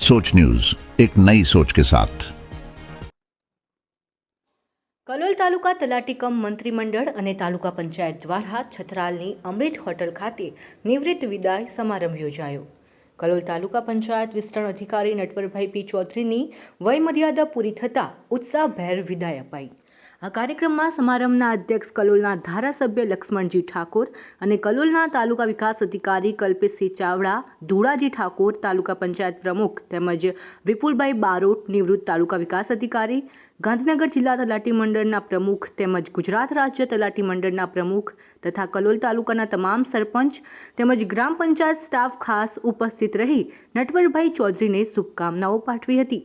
सोच न्यूज एक नई सोच के साथ કલોલ તાલુકા તલાટી કમ મંત્રીમંડળ અને તાલુકા પંચાયત દ્વારા છથરાલની અમૃત હોટલ ખાતે નિવૃત્ત વિદાય સમારંભ યોજાયો કલોલ તાલુકા પંચાયત વિસ્તરણ અધિકારી નટવરભાઈ પી ચૌધરીની વયમર્યાદા પૂરી થતાં ઉત્સાહભેર વિદાય અપાઈ આ કાર્યક્રમમાં સમારંભના અધ્યક્ષ કલોલના ધારાસભ્ય લક્ષ્મણજી ઠાકોર અને કલોલના તાલુકા વિકાસ અધિકારી કલ્પેશસિંહ ચાવડા, ધુળાજી ઠાકોર તાલુકા પંચાયત પ્રમુખ તેમજ વિપુલભાઈ બારોટ, નિવૃત્ત તાલુકા વિકાસ અધિકારી, ગાંધીનગર જિલ્લા તલાટી મંડળના પ્રમુખ તેમજ ગુજરાત રાજ્ય તલાટી મંડળના પ્રમુખ તથા કલોલ તાલુકાના તમામ સરપંચ તેમજ ગ્રામ પંચાયત સ્ટાફ ખાસ ઉપસ્થિત રહી નટવરભાઈ ચૌધરીને શુભકામનાઓ પાઠવી હતી.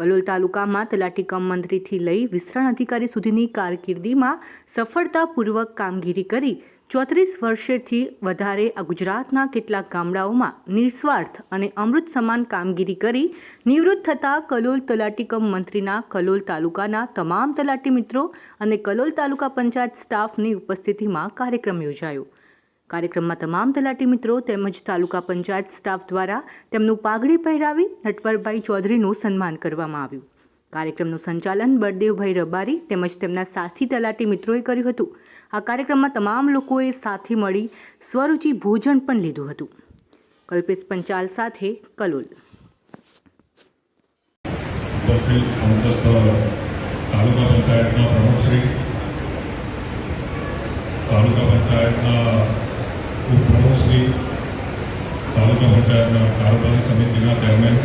કલોલ તાલુકામાં તલાટી કમ મંત્રીથી લઈ વિસ્તરણ અધિકારી સુધીની કારકિર્દીમાં સફળતાપૂર્વક કામગીરી કરી ચોત્રીસ વર્ષેથી વધારે ગુજરાતના કેટલાક ગામડાઓમાં નિસ્વાર્થ અને અમૃત સમાન કામગીરી કરી નિવૃત્ત થતા કલોલ તલાટી કમ મંત્રીના કલોલ તાલુકાના તમામ તલાટી મિત્રો અને કલોલ તાલુકા પંચાયત સ્ટાફની ઉપસ્થિતિમાં કાર્યક્રમ યોજાયો. કાર્યક્રમમાં તમામ તલાટી મિત્રો તેમજ તાલુકા પંચાયત સ્ટાફ દ્વારા તેમનું પાઘડી પહેરાવી નટવરભાઈ ચૌધરીનું સન્માન કરવામાં આવ્યું. કાર્યક્રમનું સંચાલન બળદેવભાઈ રબારી તેમજ તેમના સાથી તલાટી મિત્રોએ કર્યું હતું. આ કાર્યક્રમમાં તમામ લોકોએ સાથે મળી સ્વરૂચિ ભોજન પણ લીધું હતું. કલ્પેશ પંચાલ સાથે કલોલ. તાલુકા પંચાયતના પ્રમુખશ્રી, તાલુકા પંચાયતના તાલુકા પંચાયતના કારોબારી સમિતિના ચેરમેન,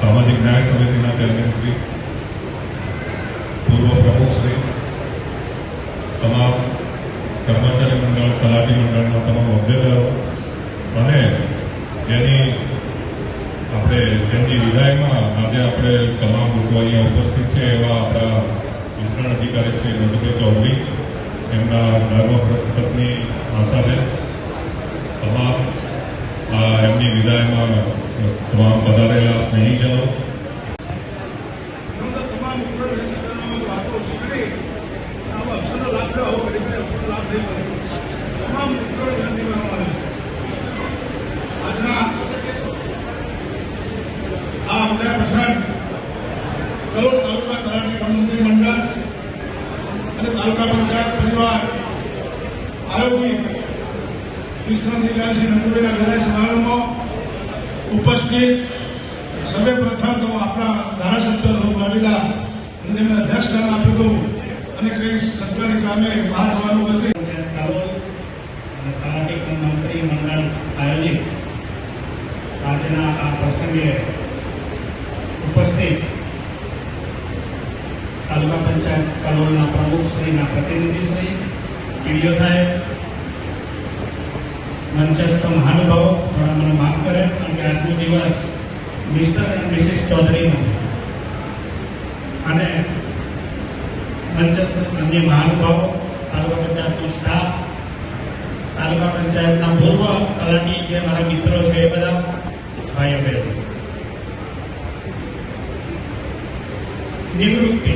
સામાજિક ન્યાય સમિતિના ચેરમેન શ્રી, પૂર્વ પ્રમુખશ્રી તમામ કર્મચારી મંડળ, તલાટી મંડળના તમામ હોદ્દેદારો અને જેની આપણે, જેમની વિદાયમાં આજે આપણે તમામ લોકો અહીંયા ઉપસ્થિત છે એવા આપણા વિસ્તરણ અધિકારી શ્રી મધુભાઈ ચૌધરી, એમના ગર્ભ પત્ની આશાબેન તમામ એમની વિદાયમાં તમામ પધારેલા સ્નેહીજનો આ તાલુકા પંચાયત પરિવાર આયોગી અધિકારી નંદુભાઈના ઉપસ્થિત સર્વે પ્રથમ તો આપણા ધારાસભ્ય વાડીલા અને તેમને અધ્યક્ષ સ્થાન આપ્યું હતું અને કઈ સરકારી કામે બહાર જવાનું નથી. કરોલ અને તલાટી મંત્રી આયોજિત આજના આ પ્રસંગે ઉપસ્થિત તાલુકા પંચાયત કલોલના પ્રમુખશ્રીના પ્રતિનિધિશ્રી પીડીઓ સાહેબ મંચસ્થ મહાનુભાવો થોડા મને માફ કરે કારણ કે આજનો દિવસ મિસ્ટર એન્ડ મિસિસ ચૌધરીનો અને મંચસ્થ અન્ય મહાનુભાવો, તાલુકા પંચાયતનો સ્ટાફ, તાલુકા પંચાયતના પૂર્વ તલાટી જે મારા મિત્રો છે એ બધા ભાઈઓ બહેનો નિવૃત્તિ.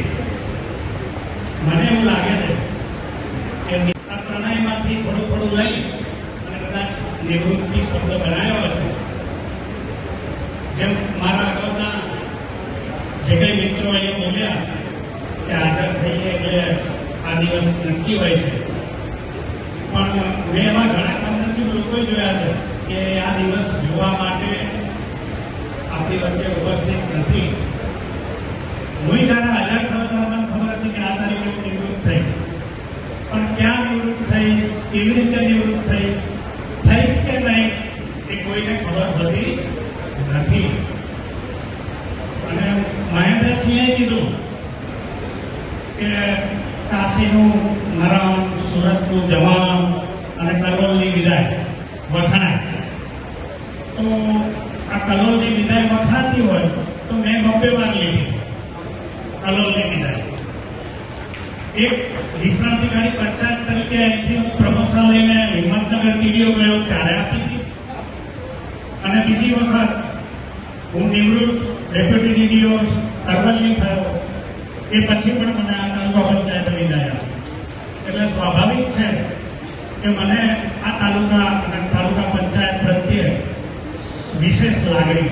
મને એવું લાગે છે કે પ્રણયમાંથી થોડું થોડું લઈ કદાચ શબ્દ બનાવ્યો હશે. જેમ મારા અગાઉના જે કંઈ મિત્રો અહીંયા બોલ્યા કે હાજર થઈએ એટલે આ દિવસ નક્કી હોય છે. પણ મેં એવા ઘણા કમનસીબ લોકો જોયા છે કે આ દિવસ જોવા માટે આપણી વચ્ચે ઉપસ્થિત નથી હું જ્યારે હાજર થયો ત્યારે મને ખબર હતી કે આ તારીખે હું નિવૃત્ત થઈશ પણ ક્યાં નિવૃત્ત થઈશ કેવી રીતે નિવૃત્ત થઈશ થઈશ કે નહીં એ કોઈને ખબર હતી નથી. અને મહેન્દ્રસિંહે કીધું કે કાશીનું મરણ સુરતનું જવાન અને કલોલની વિદાય વખણાય. તો આ કલોલની વિદાય વખણાતી હોય તો મેં બબ્બે વાર લીધી. કલોલની વિદાય. એક વિસ્તરણાધિકારી પંચાયત તરીકે અહીંથી હું પ્રમોશન લઈને હિંમતનગર ટીડીઓ ગયો, ત્યારે આપી બીજી વખત હું નિવૃત્ત ડેપ્યુટી ડીડીઓ તરવલ્લી થયો એ પછી પણ મને આ તાલુકા પંચાયત લીધાયા એટલે સ્વાભાવિક છે કે મને આ તાલુકા અને તાલુકા પંચાયત પ્રત્યે વિશેષ લાગણી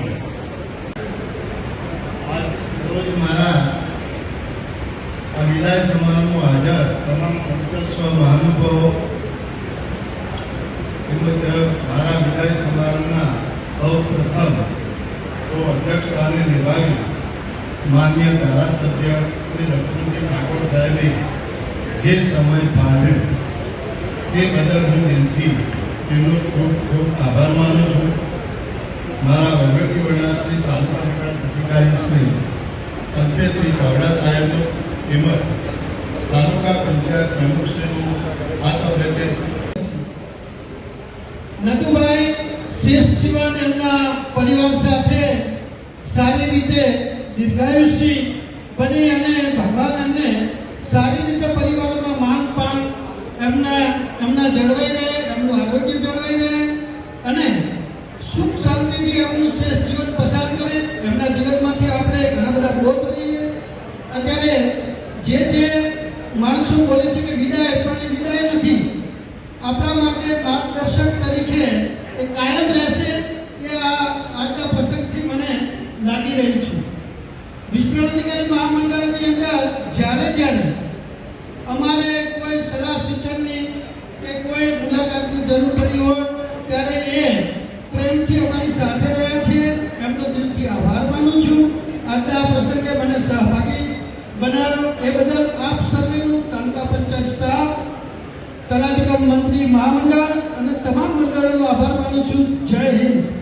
રોજ મારા અભિલાય સમારોહમાં હાજર તમામ ઉચ્ચસ્વ મહાનુભાવો તેમજ મારા વિદાય સમારોહના સૌ પ્રથમ તો અધ્યક્ષ સ્થાને નિભાવી માન્ય ધારાસભ્ય શ્રી લક્ષ્મણજી ઠાકોર સાહેબે જે સમય ફાળવ્યો તે બદલ હું દિલથી તેમનો ખૂબ ખૂબ આભાર માનું છું. મારા વહીવટી વડા શ્રી તાલુકા વિકાસ અધિકારી શ્રી અલ્પેશસિંહ ચાવડા સાહેબનો તેમજ તાલુકા પંચાયત પ્રમુખશ્રીનું આ તબક્કે નટુભાઈ શેષ જીવન એમના પરિવાર સાથે સારી રીતે દીર્ઘાયુષી બને અને ભગવાન એમને સારી રીતે પરિવારમાં માન પાન એમના એમના જળવાઈ રહે, એમનું આરોગ્ય જળવાઈ રહે અને સુખ શાંતિથી એમનું શ્રેષ્ઠ જીવન પસાર કરે. એમના જીવનમાંથી આપણે ઘણા બધા બોધ લઈએ. અત્યારે જે જે માણસો બોલે છે કે વિદાય, પણ એ વિદાય નથી. આપણા માટે માર્ગદર્શક તરીકે એ કાયમ રહેશે એ આ આજના પ્રસંગથી મને લાગી રહ્યું છે. વિષ્ણુ અધિકારી મહામંડળની અંદર જ્યારે જ્યારે અમારે કોઈ સલાહ સૂચનની કે કોઈ મુલાકાતની જરૂર પડી હોય, ત્યારે એ પ્રેમથી અમારી સાથે રહ્યા છે. એમનો દિલથી આભાર માનું છું. આજના પ્રસંગે મને સહભાગી બનાવ્યો. એ બદલ આપ સર્વેનું તાલુકા પંચાયત સ્ટાફ તલાટીકમ મંત્રી મહામંડળ અને તમામ મંડળોનો આભાર માનું છું. જય હિન્દ.